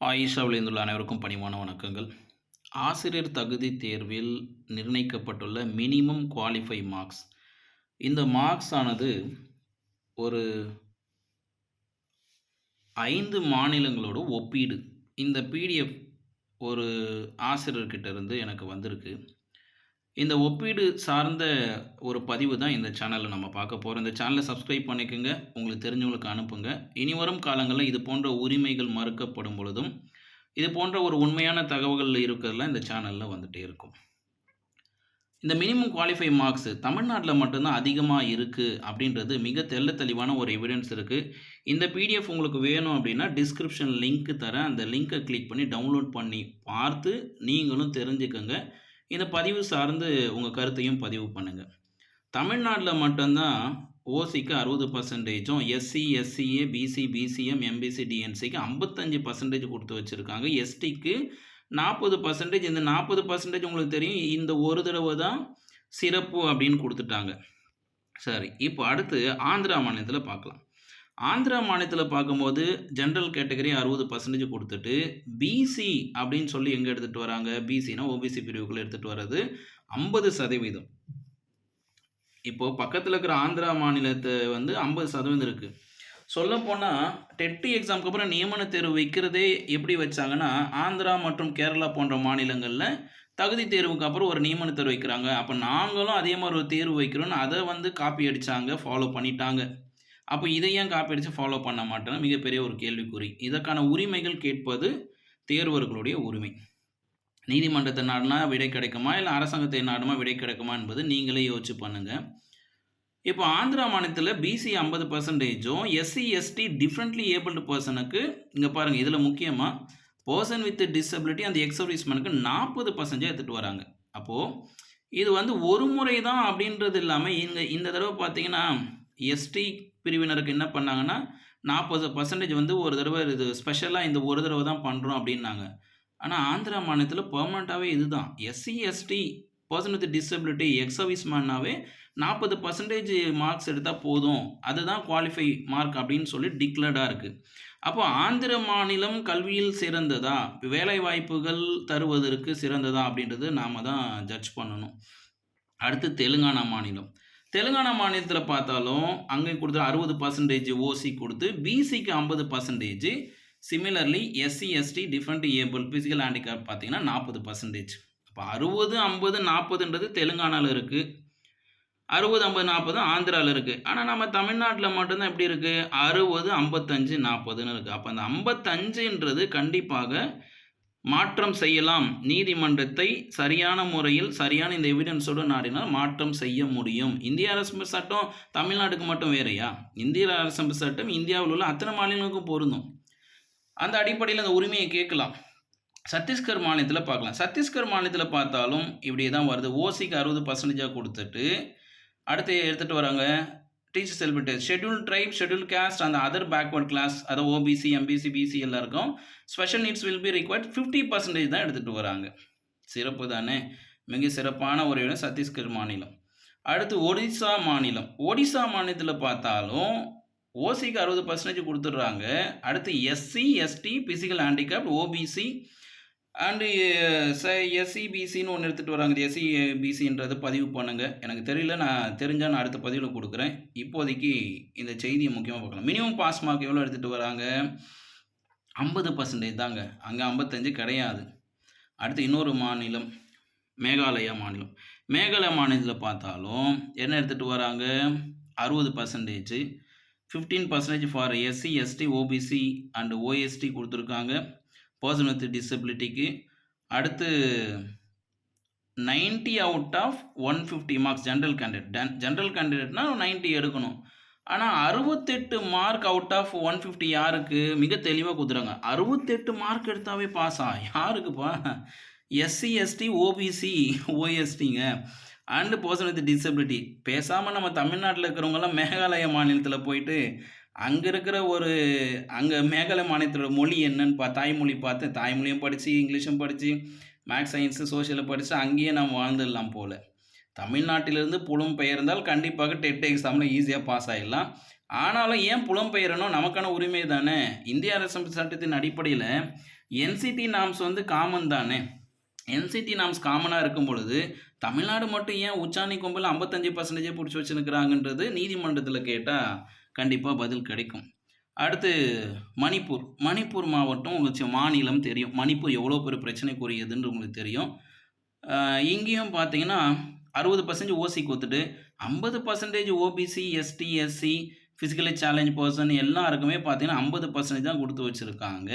ஆயிஷாவில் இருந்துள்ள அனைவருக்கும் பணிவான வணக்கங்கள். ஆசிரியர் தகுதி தேர்வில் நிர்ணயிக்கப்பட்டுள்ள மினிமம் குவாலிஃபை மார்க்ஸ் இந்த மார்க்ஸ் ஆனது ஒரு ஐந்து மாநிலங்களோட ஒப்பீடு. இந்த பிடிஎஃப் ஒரு ஆசிரியர்கிட்ட இருந்து எனக்கு வந்திருக்கு. இந்த ஒப்பீடு சார்ந்த ஒரு பதிவு தான் இந்த சேனலில் நம்ம பார்க்க போகிறோம் இந்த சேனலை சப்ஸ்கிரைப் பண்ணிக்கோங்க. உங்களுக்கு தெரிஞ்சவங்களுக்கு அனுப்புங்க. இனி வரும் காலங்களில் இது போன்ற உரிமைகள் மறுக்கப்படும் பொழுதும் இது போன்ற ஒரு உண்மையான தகவல்கள் இருக்கிறதுலாம் இந்த சேனலில் வந்துகிட்டே இருக்கும். இந்த மினிமம் குவாலிஃபை மார்க்ஸ் தமிழ்நாட்டில் மட்டும்தான் அதிகமாக இருக்குது அப்படின்றது மிக தெள்ள தெளிவான ஒரு எவிடன்ஸ் இருக்குது இந்த பிடிஎஃப் உங்களுக்கு வேணும் அப்படின்னா டிஸ்கிரிப்ஷன் லிங்க் தரேன். அந்த லிங்க்கை கிளிக் பண்ணி டவுன்லோட் பண்ணி பார்த்து நீங்களும் தெரிஞ்சுக்கோங்க. இந்த பதிவு சார்ந்து உங்கள் கருத்தையும் பதிவு பண்ணுங்கள் தமிழ்நாட்டில் மட்டும்தான் ஓசிக்கு அறுபது பர்சன்டேஜும் SC SCA BC BCM MBC டிஎன்சிக்கு ஐம்பத்தஞ்சு பர்சன்டேஜ் கொடுத்து வச்சுருக்காங்க. எஸ்டிக்கு நாற்பது பர்சன்டேஜ் இந்த நாற்பது பர்சன்டேஜ் உங்களுக்கு தெரியும். இந்த ஒரு தடவை தான் சிறப்பு அப்படின்னு கொடுத்துட்டாங்க. சரி இப்போ அடுத்து ஆந்திரா மாநிலத்தில் பார்க்கலாம். ஆந்திரா மாநிலத்தில் பார்க்கும்போது ஜென்ரல் கேட்டகரி அறுபது பர்சன்டேஜ் கொடுத்துட்டு பிசி அப்படின்னு சொல்லி எங்கே எடுத்துகிட்டு வராங்க? பிசினா ஓபிசி பிரிவுக்குள்ளே எடுத்துகிட்டு வர்றது ஐம்பது சதவீதம். இப்போது பக்கத்தில் இருக்கிற ஆந்திரா மாநிலத்தை வந்து ஐம்பது சதவீதம் இருக்குது சொல்லப்போனால் டெட்டு எக்ஸாமுக்கு அப்புறம் நியமன தேர்வு வைக்கிறதே எப்படி வச்சாங்கன்னா ஆந்திரா மற்றும் கேரளா போன்ற மாநிலங்களில் தகுதி தேர்வுக்கு அப்புறம் ஒரு நியமன தேர்வு வைக்கிறாங்க. அப்போ நாங்களும் அதே மாதிரி ஒரு தேர்வு வைக்கிறோன்னு அதை வந்து காப்பி அடித்தாங்க ஃபாலோ பண்ணிட்டாங்க. அப்போ இதை ஏன் காப்பி அடித்து ஃபாலோ பண்ண மாட்டேன்னு மிகப்பெரிய ஒரு கேள்விக்குறி. இதற்கான உரிமைகள் கேட்பது தேர்வர்களுடைய உரிமை. நீதிமன்றத்தை நாடினா விடை கிடைக்குமா? இல்லை அரசாங்கத்தை நாடுமா விடை கிடைக்குமா என்பது நீங்களே யோசிச்சு பண்ணுங்கள் இப்போ ஆந்திரா மாநிலத்தில் பிசி ஐம்பது பர்சன்டேஜும் எஸ்சி எஸ்டி டிஃப்ரெண்ட்லி ஏபிள்டு பர்சனுக்கு இங்கே பாருங்கள் இதில் முக்கியமாக பர்சன் வித் டிசபிலிட்டி அந்த எக்ஸ் சர்வீஸ்மேனுக்கு நாற்பது பர்சன்டேஜ் எடுத்துகிட்டு வராங்க. அப்போது இது வந்து ஒரு முறை தான் அப்படின்றது இல்லாமல் இங்கே இந்த தடவை பார்த்தீங்கன்னா எஸ்டி பிரிவினருக்கு என்ன பண்ணாங்கன்னா நாற்பது பர்சன்டேஜ் வந்து ஒரு தடவை இது ஸ்பெஷலாக இந்த ஒரு தடவை தான் பண்ணுறோம் அப்படின்னாங்க. ஆனால் ஆந்திரா மாநிலத்தில் பெர்மனண்ட்டாகவே இதுதான். SC ST person with disability ex சர்வீஸ்மேன்னாவே நாற்பது பர்சன்டேஜ் மார்க்ஸ் எடுத்தால் போதும். அதுதான் குவாலிஃபை மார்க் அப்படின்னு சொல்லி டிக்ளர்டாக இருக்குது அப்போ ஆந்திர மாநிலம் கல்வியில் சிறந்ததா? வேலை வாய்ப்புகள் தருவதற்கு சிறந்ததா அப்படின்றது நாம் தான் ஜட்ஜ் பண்ணணும். அடுத்து தெலுங்கானா மாநிலம். தெலுங்கானா மாநிலத்தில் பார்த்தாலும் அங்கே கொடுத்து அறுபது பர்சன்டேஜ் ஓசி கொடுத்து பிசிக்கு ஐம்பது percentage similarly SC ST different able physical handicap பார்த்தீங்கன்னா நாற்பது பர்சன்டேஜ் அப்போ அறுபது ஐம்பது நாற்பதுன்றது தெலுங்கானாவில் இருக்குது அறுபது ஐம்பது நாற்பது ஆந்திராவில் இருக்குது ஆனால் நம்ம தமிழ்நாட்டில் மட்டும்தான் எப்படி இருக்குது அறுபது ஐம்பத்தஞ்சு நாற்பதுன்னு இருக்குது அப்போ அந்த ஐம்பத்தஞ்சுன்றது கண்டிப்பாக மாற்றம் செய்யலாம். நீதிமன்றத்தை சரியான முறையில் சரியான இந்த எவிடன்ஸோடு நாடினால் மாற்றம் செய்ய முடியும். இந்திய அரசு சட்டம் தமிழ்நாட்டுக்கு மட்டும் வேறையா? இந்திய அரசு சட்டம் இந்தியாவில் உள்ள அத்தனை மாநிலங்களுக்கும் பொருந்தும். அந்த அடிப்படையில் அந்த உரிமையை கேட்கலாம். சத்தீஸ்கர் மாநிலத்தில் பார்க்கலாம். சத்தீஸ்கர் மாநிலத்தில் பார்த்தாலும் இப்படி தான் வருது. ஓசிக்கு அறுபது பர்சன்டேஜாக கொடுத்துட்டு அடுத்து எடுத்துகிட்டு வராங்க? டீச்சர் செல்பிட்டு ஷெட்யூல் ட்ரைப் ஷெட்யூல் காஸ்ட் அந்த அதர் பேக்வர்ட் கிளாஸ் அதை ஓபிசி எம்பிசி பிசி எல்லாருக்கும் special needs will be required fifty percentage தான் எடுத்துகிட்டு வராங்க. சிறப்பு தானே? மிக சிறப்பான ஒரு இடம் சத்தீஸ்கர் மாநிலம். அடுத்து ஒடிசா மாநிலம். ஒடிசா மாநிலத்தில் பார்த்தாலும் ஓசிக்கு அறுபது பர்சன்டேஜ் கொடுத்துட்றாங்க. அடுத்து SC ST physical handicapped OBC and uh, ச எஸ்சிபிசின்னு ஒன்று எடுத்துகிட்டு வராங்க. இது பிசின்றது பதிவு பண்ணுங்கள் எனக்கு தெரியல. நான் தெரிஞ்சால் நான் அடுத்த பதிவில் கொடுக்குறேன். இப்போதைக்கு இந்த செய்தியை முக்கியமாக பார்க்கலாம். மினிமம் பாஸ் மார்க் எவ்வளோ எடுத்துகிட்டு வராங்க? ஐம்பது பர்சன்டேஜ் தாங்க. அங்கே ஐம்பத்தஞ்சு கிடையாது. அடுத்து இன்னொரு மாநிலம் மேகாலயா மாநிலம். மேகாலயா மாநிலத்தில் பார்த்தாலும் என்ன எடுத்துகிட்டு வராங்க? அறுபது percentage fifteen percentage for SC ST OBC and OST கொடுத்துருக்காங்க. பர்சன் வித் டிசபிலிட்டிக்கு அடுத்து ninety out of one fifty marks general candidate general கேண்டிடேட்னா ninety எடுக்கணும். ஆனால் அறுபத்தெட்டு mark out of one fifty யாருக்கு? மிக தெளிவாக கொடுத்துறாங்க அறுபத்தெட்டு மார்க் எடுத்தாவே பாஸா யாருக்குப்பா? எஸ்சி எஸ்டி ஓபிசி ஓஎஸ்டிங்க அண்டு பர்சன் வித் டிசபிலிட்டி பேசாமல் நம்ம தமிழ்நாட்டில் இருக்கிறவங்கெல்லாம் மேகாலய மாநிலத்தில் போயிட்டு அங்கே இருக்கிற ஒரு அங்கே மேகாலய மாநிலத்தோட மொழி என்னன்னு பா தாய்மொழி பார்த்து தாய்மொழியும் படித்து இங்கிலீஷும் படித்து மேக்ஸ் சயின்ஸு சோஷியலை படித்து அங்கேயே நாம் வாழ்ந்துடலாம் போல். தமிழ்நாட்டிலிருந்து புலம்பெயர்ந்தால் கண்டிப்பாக டெட் எக்ஸாமில் ஈஸியாக பாஸ் ஆகிடலாம் ஆனாலும் ஏன் புலம்பெயரணும் நமக்கான உரிமை தானே? இந்திய அரசமைப்பு சட்டத்தின் அடிப்படையில் என்சிடி நாம்ஸ் வந்து காமன் தானே? என்சிடி நாம்ஸ் காமனாக இருக்கும் பொழுது தமிழ்நாடு மட்டும் ஏன் உச்சாணி கொம்பில் ஐம்பத்தஞ்சு பர்சன்டேஜே பிடிச்சி வச்சுருக்கிறாங்கன்றது நீதிமன்றத்தில் கேட்டால் கண்டிப்பாக பதில் கிடைக்கும். அடுத்து மணிப்பூர். மணிப்பூர் மாவட்டம் உங்களுக்கு மாநிலம் தெரியும். மணிப்பூர் எவ்வளோ பெரிய பிரச்சனைக்குரியதுன்னு உங்களுக்கு தெரியும். இங்கேயும் பார்த்தீங்கன்னா அறுபது பர்சன்டேஜ் ஓசி கொடுத்துட்டு ஐம்பது percentage OBC ST SC physically challenge person எல்லாருக்குமே பார்த்தீங்கன்னா ஐம்பது பர்சன்டேஜ் தான் கொடுத்து வச்சுருக்காங்க.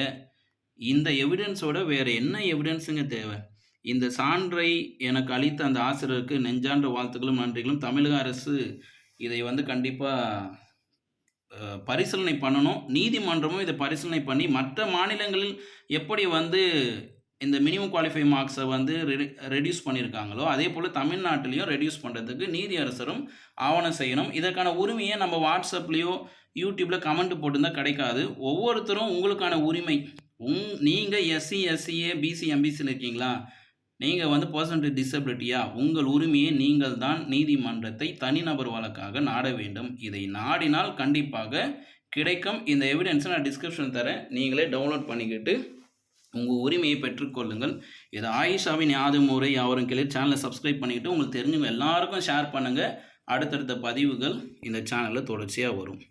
இந்த எவிடன்ஸோட வேறு என்ன எவிடன்ஸுங்க தேவை? இந்த சான்றை எனக்கு அளித்த அந்த ஆசிரியருக்கு நெஞ்சான்ற வாழ்த்துக்களும் நன்றிகளும். தமிழக அரசு இதை வந்து கண்டிப்பாக பரிசீலனை பண்ணணும். நீதிமன்றமும் இதை பரிசீலனை பண்ணி மற்ற மாநிலங்களில் எப்படி வந்து இந்த மினிமம் குவாலிஃபை மார்க்ஸை வந்து ரெடி ரெடியூஸ் பண்ணியிருக்காங்களோ அதே போல் தமிழ்நாட்டிலையும் ரெடியூஸ் பண்ணுறதுக்கு நீதி அரசரும் ஆவணம் செய்யணும். இதற்கான உரிமையை நம்ம வாட்ஸ்அப்லேயோ யூடியூப்பில் கமெண்ட் போட்டிருந்தால் கிடைக்காது. ஒவ்வொருத்தரும் உங்களுக்கான உரிமை. உங் நீங்கள் எஸ்சி எஸ்சிஏ பிசி எம்பிசியில் இருக்கீங்களா? நீங்கள் வந்து பர்சன்ட் டிசபிலிட்டியா உங்கள் உரிமையை நீங்கள் தான் நீதிமன்றத்தை தனிநபர் வழக்காக நாட வேண்டும். இதை நாடினால் கண்டிப்பாக கிடைக்கும். இந்த எவிடன்ஸை நான் டிஸ்கிரிப்ஷன் தரேன். நீங்களே டவுன்லோட் பண்ணிக்கிட்டு உங்கள் உரிமையை பெற்றுக்கொள்ளுங்கள் இது ஆயிஷாவின் யாது முறை. யாவரும் கிளை சேனலை சப்ஸ்கிரைப் பண்ணிக்கிட்டு உங்களுக்கு தெரிஞ்சவங்க எல்லாருக்கும் ஷேர் பண்ணுங்கள் அடுத்தடுத்த பதிவுகள் இந்த சேனலில் தொடர்ச்சியாக வரும்.